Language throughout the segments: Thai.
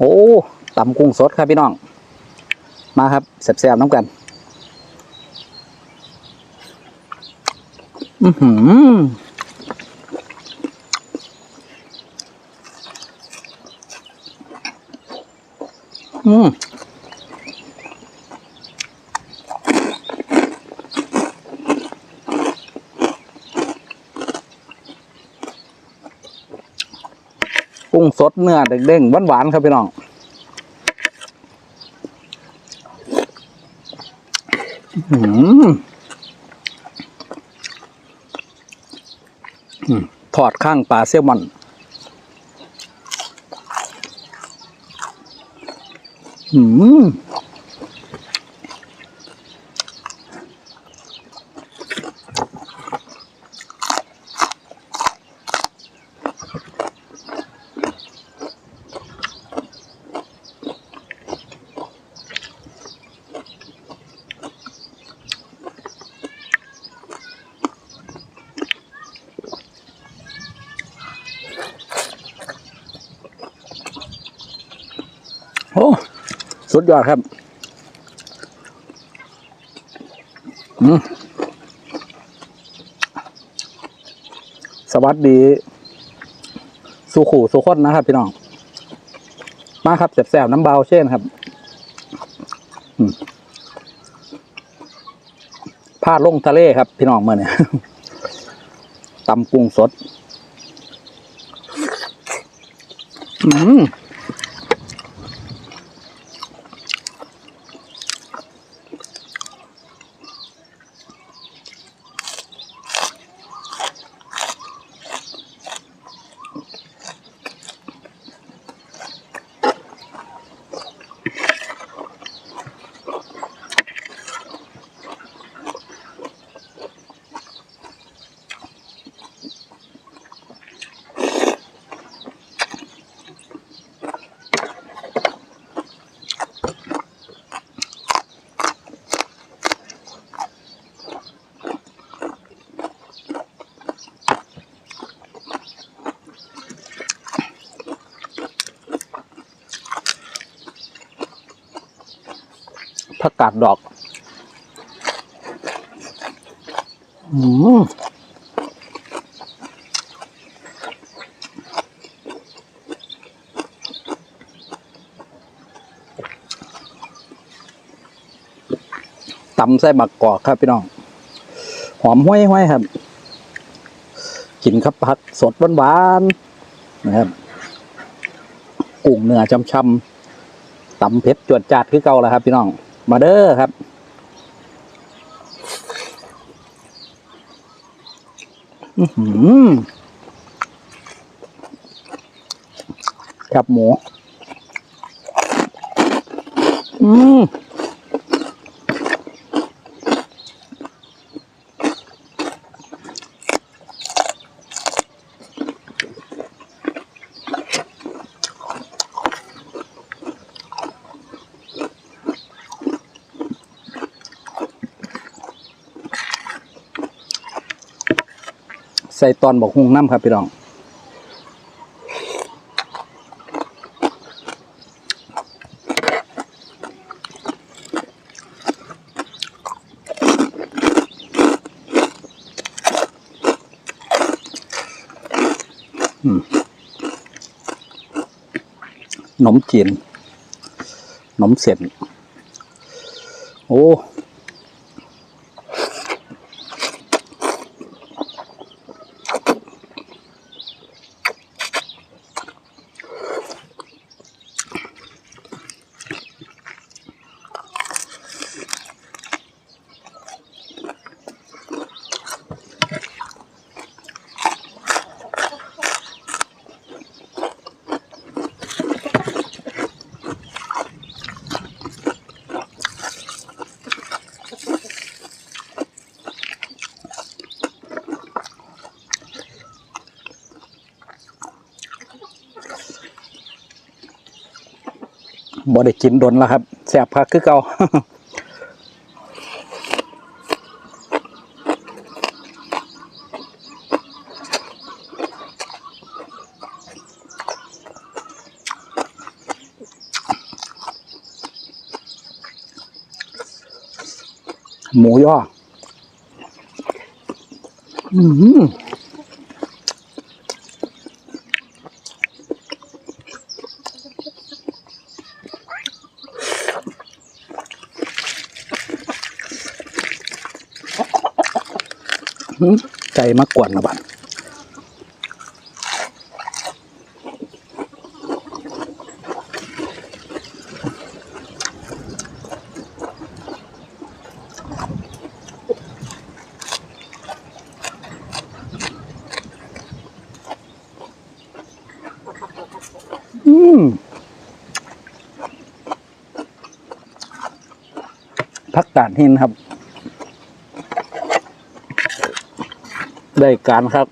โอ้ตำกุ้งสดครับพี่น้อง มาครับแซ่บๆน้ำกัน อือหืออืมกุ้งสดเนื้อเด้งๆหวานๆครับพี่น้อง อื้อหืออืมทอดข้างปลาเซลมอนอืม โอ้สุดยอดครับอืมสวัสดี สุขู่สุขคนนะครับ พี่น้อง มาครับแสบๆน้ำเบาเช่นครับอืมพาดลงทะเลครับ พี่น้องเมื่อเนี่ยตำกุ้งสด อืม กาดดอก อืมตำใส่บักกอกครับพี่น้อง หอมห้วยห้วยครับ กินครับผักสดหวานๆนะครับกุ้งเนื้อช่ำๆตำเผ็ดจวดจัดคือเก่าแล้วครับพี่น้อง มาเด้อครับ กับหมู อืม ใส่ตอนบอกหุงน้ำครับพี่น้องนมจีนนมเส้นโอ้ บ่ได้กินโดนแล้วครับแสบคักคือเก่าหมูย่อ อืม ใจมากวนนะบัดอืมพักกาดหินครับ ได้การครับ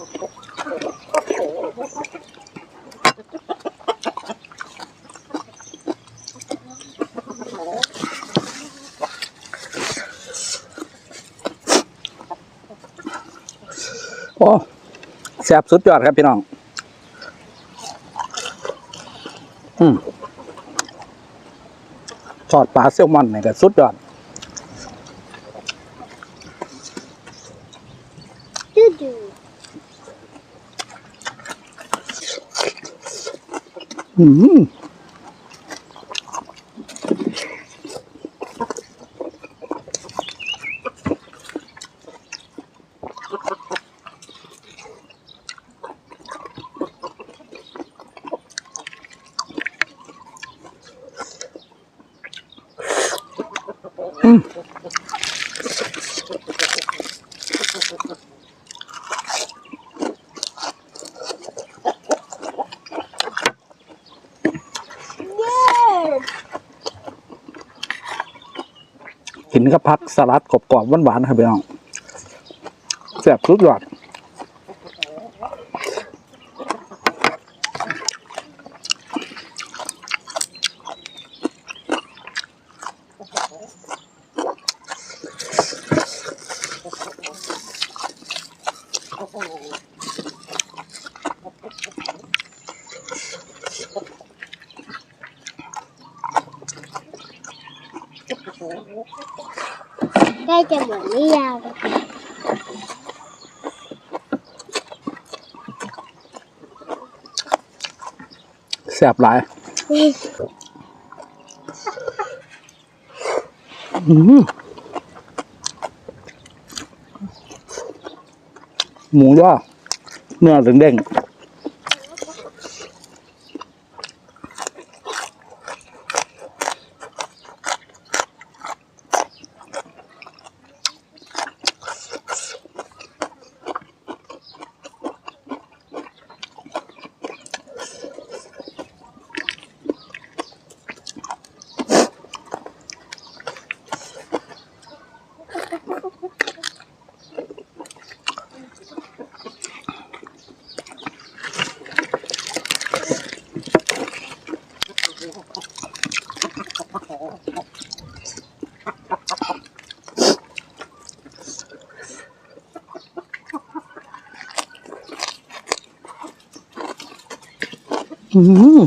โอ้แซ่บสุดยอดครับพี่น้อง อืมทอดปลาเซลมอนนี่ก็สุดยอดดู อื กินกับผักสลัดกรอบๆหวานๆครับพี่น้องแซ่บสุดยอด ใกล้จะหมดหรือยังแซ่บหลายอืมหมูย่อเนื้อเด้งๆ อืม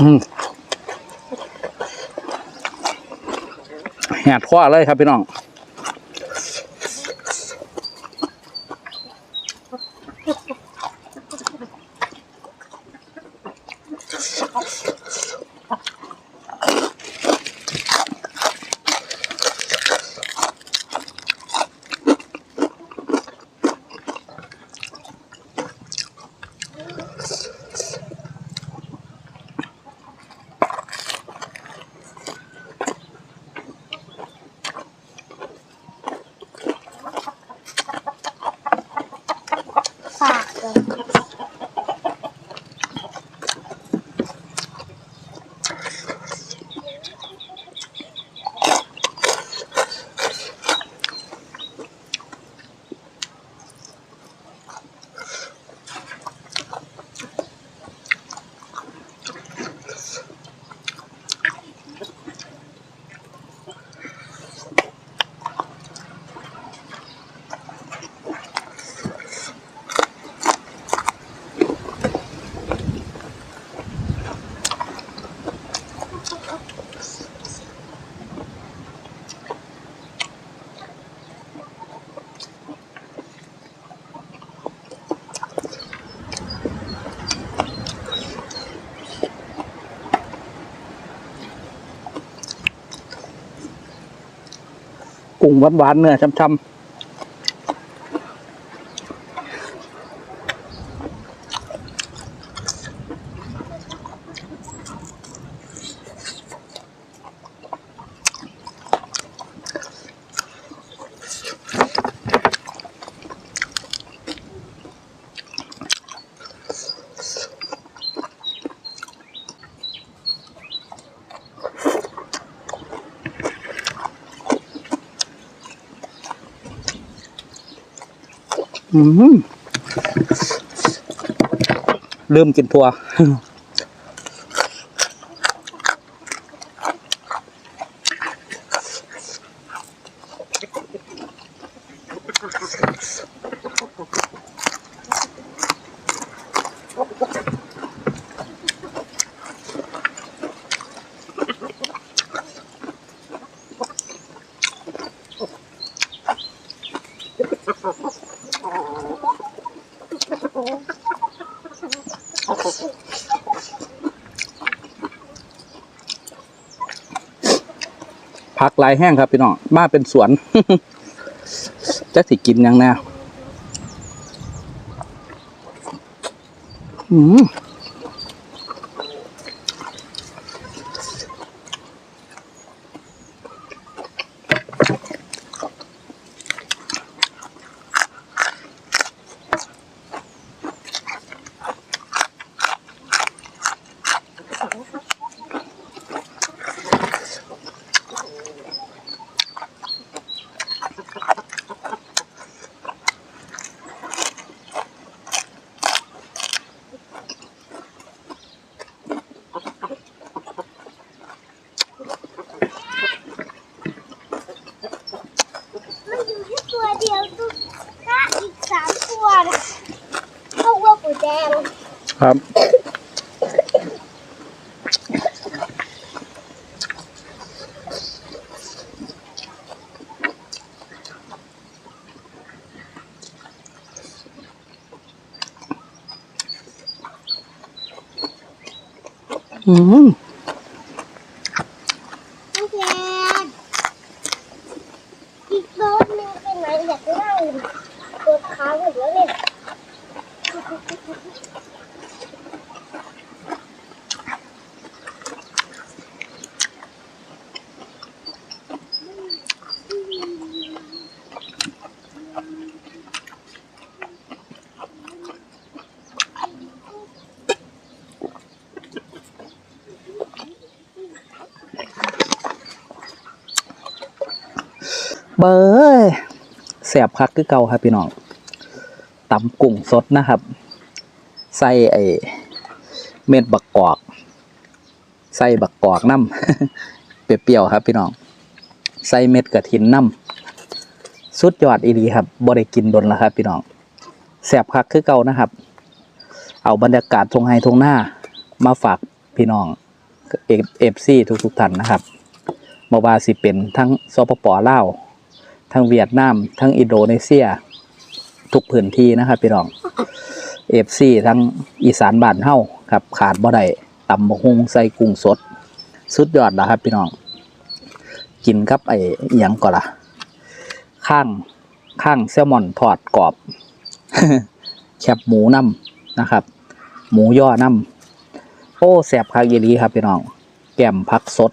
อืมดข้อเลยครับพี่น้อง กุ้งหวานๆเนื้อช้ำๆ เริ่มกินทัว กหลายแห้งครับพี่น้องมาเป็นสวนจะสิกินยังแน่อืมมันอยู่แค่ตัวเดียวตุ๊กตาอีกสามตัวนะเพราะว่าปูแดง ครับ อืม โอเคอีกรถหนึงไปไหนอยากนั่งกดขาหัวเลย เบยแสบคักคือเก่าครับพี่น้องตำกุ้งสดนะครับ ใส่ไอเม็ดบักกอก ใส่บักกอกน้ำเปรี้ยวๆครับพี่น้อง ใส่เม็ดกระถินน้ำสุดยอดอีดีครับบ่ได้กินดนแล้วครับ พี่น้องแสบคักคือเก่านะครับ เอาบรรยากาศทงไฮทงหน้า มาฝากพี่น้องเอฟซีทุกๆท่านนะครับบ่ว่าสิเป็นทั้งสปปลาว ทั้งเวียดนาม ทั้งอินโดนีเซีย ทุกพื้นที่นะครับพี่น้องเอฟซีทั้งอีสานบ้านเฮ้าครับขาดบ่ได้ตำบกฮงใส่กุ้งสด สุดยอดแล้วครับพี่น้อง กินกับไอ้อิหยังก่อนล่ะข้างข้างแซลมอนทอดกรอบ แคบหมูน้ำนะครับ หมูย่อน้ำโอ้แสบคักยีรีครับพี่น้อง แก้มผักสด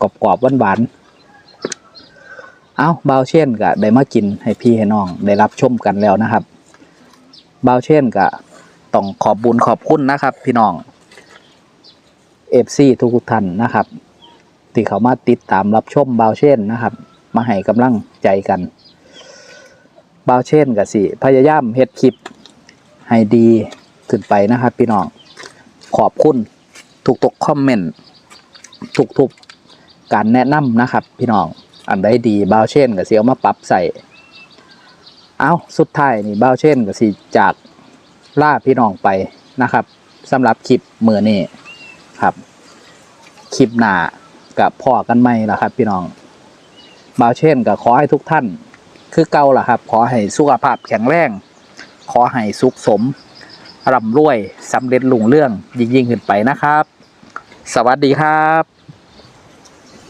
กรอบกรอบหวานๆ เอาบาวเช่นก็ได้มากินให้พี่ให้น้องได้รับชมกันแล้วนะครับบาวเช่นก็ต้องขอบบุญขอบคุณนะครับ พี่น้องเอฟซีทุกท่านนะครับที่เขามาติดตามรับชมบาวเช่นนะครับ มาให้กำลังใจกันบาวเช่นกับสิพยายามเฮ็ดคลิปให้ดีขึ้นไปนะครับ พี่น้องขอบคุณทุกๆคอมเมนต์ทุกๆการแนะนำนะครับ พี่น้อง อันใดดีบาวเช่นกับสิเอามาปรับใส่เอาสุดท้ายนี่บาวเช่นกับสิจากล่าพี่น้องไปนะครับสำหรับคลิปมือนี้ครับคลิปหน้ากับพ่อกันไม่ล่ะครับ พี่น้องบาวเช่นก็ขอให้ทุกท่าน คือเก่าล่ะครับ ขอให้สุขภาพแข็งแรง ขอให้สุขสมร่ำรวยสำเร็จลุงเรื่องยิ่งยิ่งขึ้นไปนะครับ สวัสดีครับ